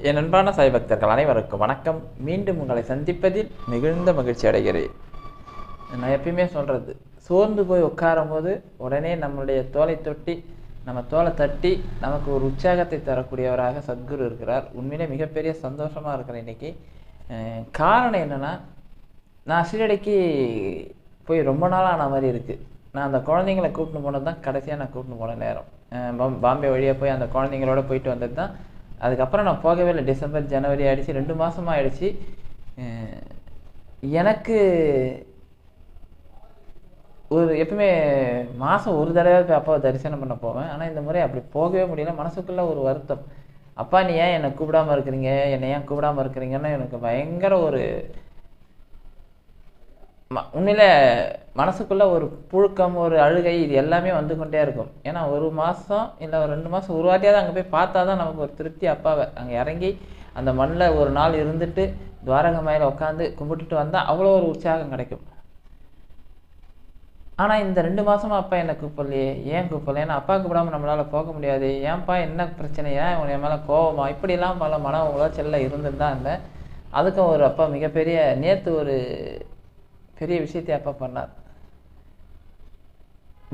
என் அன்பான சாய் பக்தர்கள் அனைவருக்கும் வணக்கம். மீண்டும் உங்களை சந்திப்பதில் மிகுந்த மகிழ்ச்சி அடைகிறேன். நான் எப்பயுமே சொல்கிறது சோர்ந்து போய் உட்காரும் போது உடனே நம்மளுடைய தோலை தொட்டி நம்ம தோலை தட்டி நமக்கு ஒரு உற்சாகத்தை தரக்கூடியவராக சத்குரு இருக்கிறார். உண்மையிலே மிகப்பெரிய சந்தோஷமாக இருக்கிறேன் இன்னைக்கு. காரணம் என்னென்னா நான் சீரடிக்கு போய் ரொம்ப நாள் ஆன மாதிரி இருக்குது நான் அந்த குழந்தைங்களை கூப்பிட்டு போனது தான் கடைசியாக நான் கூப்பிட்டு போன நேரம். பாம்- பாம்பே வழியாக போய் அந்த குழந்தைங்களோட போயிட்டு வந்தது தான் அதுக்கப்புறம் நான் போகவே இல்லை. டிசம்பர் ஜனவரி ஆகிடுச்சு ரெண்டு மாதமாக ஆயிடுச்சு. எனக்கு ஒரு எப்பவுமே மாதம் ஒரு தடவை போய் அப்பாவை தரிசனம் பண்ண போவேன். ஆனால் இந்த முறை அப்படி போகவே முடியல. மனசுக்குள்ளே ஒரு வருத்தம். அப்பா நீ ஏன் என்னை கூப்பிடாம இருக்கிறீங்க? என்னை ஏன் கூப்பிடாம இருக்கிறீங்கன்னு எனக்கு பயங்கர ஒரு உண்மையில் மனசுக்குள்ளே ஒரு புழுக்கம் ஒரு அழுகை இது எல்லாமே வந்து கொண்டே இருக்கும். ஏன்னா ஒரு மாதம் இல்லை ஒரு ரெண்டு மாதம் ஒரு வாட்டியாவது அங்கே போய் பார்த்தா தான் நமக்கு ஒரு திருப்தி அப்பாவை. அங்கே இறங்கி அந்த மண்ணில் ஒரு நாள் இருந்துட்டு துவாரக மயில உட்காந்து கும்பிட்டுட்டு வந்தால் அவ்வளோ ஒரு உற்சாகம் கிடைக்கும். ஆனால் இந்த ரெண்டு மாதமாக அப்பா என்னை கூப்பிடலையே? ஏன் கூப்பிடல? ஏன்னா அப்பா கூப்பிடாம நம்மளால் போக முடியாது. ஏன்ப்பா என்ன பிரச்சனை? ஏன் உன் மேலே கோவமா? இப்படிலாம் பல மன உளைச்சல்ல இருந்துட்டு தான் இருந்தேன் அதுக்கும் ஒரு அப்பா மிகப்பெரிய நேற்று ஒரு பெரிய விஷயத்தை அப்பா பண்ணார்.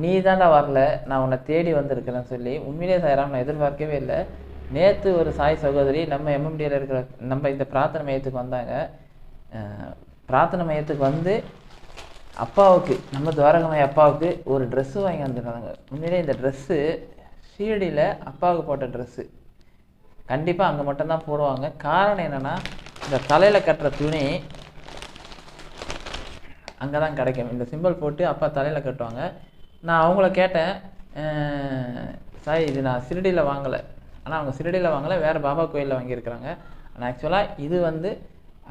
நீ தாண்டா வரல நான் உன்னை தேடி வந்திருக்கிறேன்னு சொல்லி உண்மையிலே சாயராம் நான் எதிர்பார்க்கவே இல்லை. நேற்று ஒரு சாய் சகோதரி நம்ம எம்எம்டியில் இருக்கிற நம்ம இந்த பிரார்த்தனை மையத்துக்கு வந்தாங்க. பிரார்த்தனை மையத்துக்கு வந்து அப்பாவுக்கு நம்ம துவாரகமாய் அப்பாவுக்கு ஒரு ட்ரெஸ்ஸு வாங்கி வந்துருக்காங்க உண்மையிலே இந்த ட்ரெஸ்ஸு ஷீரடியில் அப்பாவுக்கு போட்ட ட்ரெஸ்ஸு கண்டிப்பாக அங்கே மட்டும்தான் போடுவாங்க. காரணம் என்னென்னா இந்த தலையில் கட்டுற துணி அங்கே தான் கிடைக்கும். இந்த சிம்பிள் போட்டு அப்பா தலையில் கட்டுவாங்க. நான் அவங்கள கேட்டேன் சார் இது நான் சிறுடியில் வாங்கலை. ஆனால் அவங்க சிறுடியில் வாங்கலை வேறு பாபா கோயிலில் வாங்கியிருக்கிறாங்க. ஆனால் ஆக்சுவலாக இது வந்து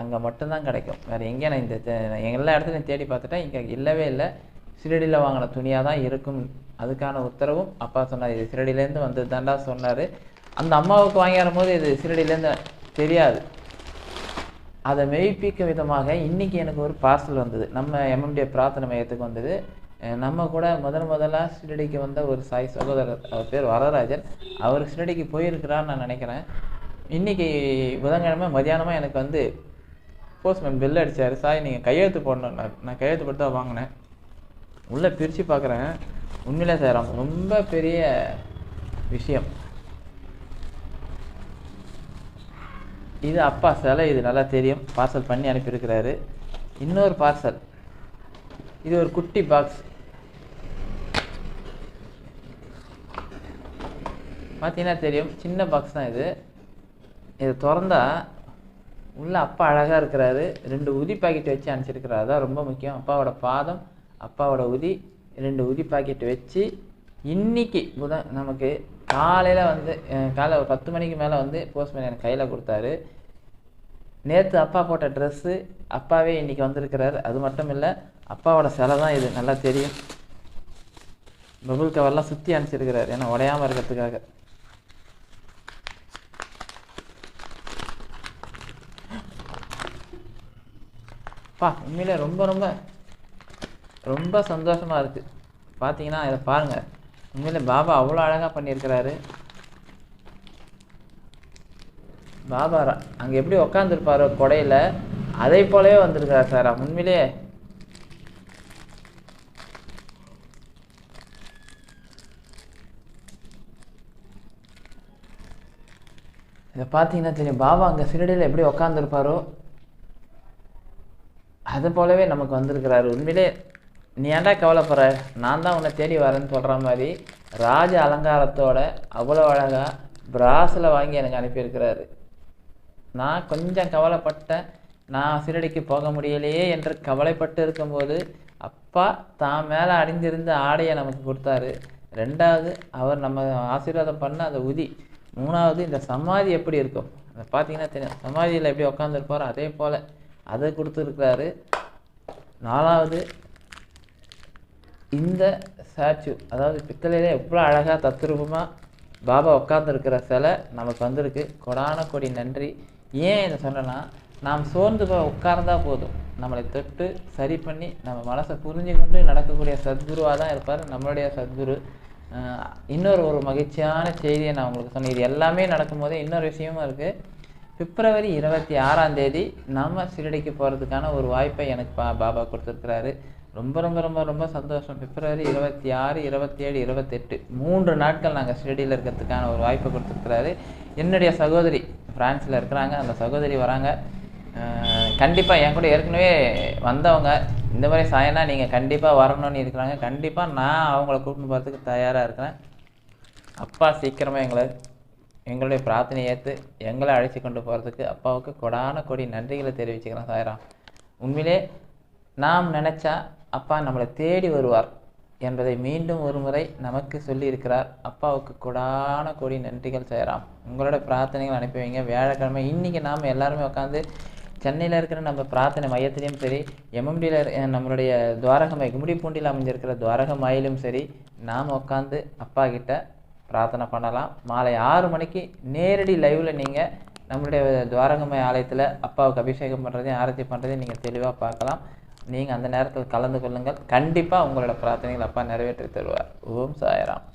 அங்கே மட்டும்தான் கிடைக்கும். வேறு எங்கேயும் நான் இந்த நான் எல்லா இடத்துலையும் தேடி பார்த்துட்டேன். இங்கே இல்லவே இல்லை. சிறுடியில் வாங்கின துணியாக தான் இருக்கும். அதுக்கான உத்தரவும் அப்பா சொன்னார். இது சிறுடியிலேருந்து வந்து தாண்டா சொன்னார். அந்த அம்மாவுக்கு வாங்கி வரும்போது இது சிறுடியிலேருந்து தெரியாது. அதை மெய்ப்பிக்கும் விதமாக இன்னைக்கு எனக்கு ஒரு பார்சல் வந்தது. நம்ம எம்எம்டி பிரார்த்தனை மையத்துக்கு வந்தது. நம்ம கூட முதல் முதலாக ஷிரடிக்கு வந்த ஒரு சாய் சகோதரர் அவர் பேர் வரராஜன் அவர் ஷிரடிக்கு போயிருக்கிறான்னு நான் நினைக்கிறேன். இன்னைக்கு புதன்கிழமை மதியானமாக எனக்கு வந்து போஸ்ட்மேன் பெல் அடித்தார் சாய் நீங்கள் கையெழுத்து போடணும். நான் கையெழுத்து போட்டு தான் வாங்கினேன். உள்ளே பிரித்து பார்க்குறேன். உண்மையிலே சார் ரொம்ப பெரிய விஷயம். இது அப்பா சிலை இது நல்லா தெரியும். பார்சல் பண்ணி அனுப்பியிருக்கிறாரு. இன்னொரு பார்சல் இது ஒரு குட்டி பாக்ஸ் பார்த்தீங்கன்னா தெரியும். சின்ன பாக்ஸ் தான் இது. இது திறந்தா உள்ளே அப்பா அழகாக இருக்கிறாரு. ரெண்டு உதி பாக்கெட் வச்சு அனுப்பிச்சிருக்கிறாரு. தான் ரொம்ப முக்கியம். அப்பாவோட பாதம் அப்பாவோட உதி ரெண்டு உதி பாக்கெட் வச்சு இன்னைக்கு புதன் நமக்கு காலையில் வந்து காலை ஒரு பத்து மணிக்கு மேலே வந்து போஸ்ட்மேன் எனக்கு கையில் கொடுத்தாரு. நேற்று அப்பா போட்ட ட்ரெஸ்ஸு அப்பாவே இன்னைக்கு வந்திருக்கிறாரு. அது மட்டும் இல்லை அப்பாவோட சிலை தான் இது. நல்லா தெரியும். பபுள் கவர்லாம் சுற்றி அனுப்பிச்சிருக்கிறார். ஏன்னா உடையாமல் இருக்கிறதுக்காக. பா உண்மையிலே ரொம்ப ரொம்ப ரொம்ப சந்தோஷமாக இருக்குது பார்த்தீங்கன்னா இதை பாருங்கள் உண்மையில் பாபா அவ்வளோ அழகாக பண்ணியிருக்கிறாரு. பாபா அங்கே எப்படி உக்காந்துருப்பாரோ கொடையில் அதை போலவே வந்திருக்கிறார் சார் உண்மையிலேயே இதை பார்த்தீங்கன்னா தெரியும் பாபா அங்கே சிறடியில் எப்படி உக்காந்துருப்பாரோ அது போலவே நமக்கு வந்திருக்கிறாரு உண்மையிலே. நீ ஏன்டா கவலைப்படுற? நான் தான் உன்னை தேடி வரேன்னு சொல்கிற மாதிரி ராஜ அலங்காரத்தோட அவ்வளோ அழகாக பிராஸில் வாங்கி எனக்கு அனுப்பியிருக்கிறாரு. நான் கொஞ்சம் கவலைப்பட்டேன். நான் சிறடிக்கு போக முடியலையே என்று கவலைப்பட்டு இருக்கும்போது அப்பா தான் மேலே அணிந்திருந்த ஆடையை நமக்கு கொடுத்தாரு. ரெண்டாவது அவர் நம்ம ஆசீர்வாதம் பண்ண அந்த உதி. மூணாவது இந்த சமாதி எப்படி இருக்கும்? அதை பார்த்தீங்கன்னா தெரியும். சமாதியில் எப்படி உட்காந்துருப்பாரோ அதே போல் அதை கொடுத்துருக்கிறாரு. நாலாவது இந்த ஸ்டாச்சு அதாவது பித்தளையிலே எவ்வளோ அழகாக தத்ரூபமாக பாபா உட்காந்துருக்கிற சிலை நமக்கு வந்திருக்கு. கொடான கொடி நன்றி. ஏன் இதை சொன்னேன்னா நாம் சோர்ந்து போய் உட்கார்ந்தா போதும். நம்மளை தொட்டு சரி பண்ணி நம்ம மனசை புரிஞ்சு கொண்டு நடக்கக்கூடிய சத்குருவாக தான் இருப்பார் நம்மளுடைய சத்குரு. இன்னொரு ஒரு மகிழ்ச்சியான செய்தியை நான் உங்களுக்கு சொன்னேன். இது எல்லாமே நடக்கும்போதே இன்னொரு விஷயமும் இருக்குது பிப்ரவரி இருபத்தி ஆறாம் தேதி நம்ம சிறடிக்கு போகிறதுக்கான ஒரு வாய்ப்பை எனக்கு பா பாபா கொடுத்துருக்குறாரு. ரொம்ப ரொம்ப ரொம்ப ரொம்ப சந்தோஷம். பிப்ரவரி இருபத்தி ஆறு இருபத்தி ஏழு இருபத்தெட்டு மூன்று நாட்கள் நாங்கள் ஷிரடியில் இருக்கிறதுக்கான ஒரு வாய்ப்பை கொடுத்துருக்குறாரு. என்னுடைய சகோதரி ஃப்ரான்ஸில் இருக்கிறாங்க. அந்த சகோதரி வராங்க. கண்டிப்பாக என் கூட ஏற்கனவே வந்தவங்க. இந்த மாதிரி சாயனா நீங்கள் கண்டிப்பாக வரணும்னு இருக்கிறாங்க. கண்டிப்பாக நான் அவங்கள கூப்பிட்டு போகிறதுக்கு தயாராக இருக்கிறேன். அப்பா சீக்கிரமாக எங்களை எங்களுடைய பிரார்த்தனை ஏற்று எங்களை அழைச்சி கொண்டு போகிறதுக்கு அப்பாவுக்கு கொடான கொடி நன்றிகளை தெரிவிச்சுக்கிறேன் சாயரா. உண்மையிலே நாம் நினச்சா அப்பா நம்மளை தேடி வருவார் என்பதை மீண்டும் ஒரு முறை நமக்கு சொல்லியிருக்கிறார். அப்பாவுக்கு கொடான கொடி நன்றிகள் செய்கிறாம் உங்களோட பிரார்த்தனைகள் அனுப்பி வைங்க வியாழக்கிழமை இன்றைக்கி நாம் எல்லாருமே உட்காந்து சென்னையில் இருக்கிற நம்ம பிரார்த்தனை மையத்திலையும் சரி எம்எம்டியில் நம்மளுடைய துவாரகமை கும்மிடிப்பூண்டியில் அமைஞ்சிருக்கிற துவாரகமாயிலும் சரி நாம் உட்காந்து அப்பா கிட்ட பிரார்த்தனை பண்ணலாம். மாலை ஆறு மணிக்கு நேரடி லைவில் நீங்கள் நம்மளுடைய துவாரகமய ஆலயத்தில் அப்பாவுக்கு அபிஷேகம் பண்ணுறதையும் ஆரத்தி பண்ணுறதையும் நீங்கள் தெளிவாக பார்க்கலாம். நீங்கள் அந்த நேரத்தில் கலந்து கொள்ளுங்கள். கண்டிப்பாக உங்களோட பிரார்த்தனைகள் அப்பா நிறைவேற்றி தருவார். ஓம் சாயராம்.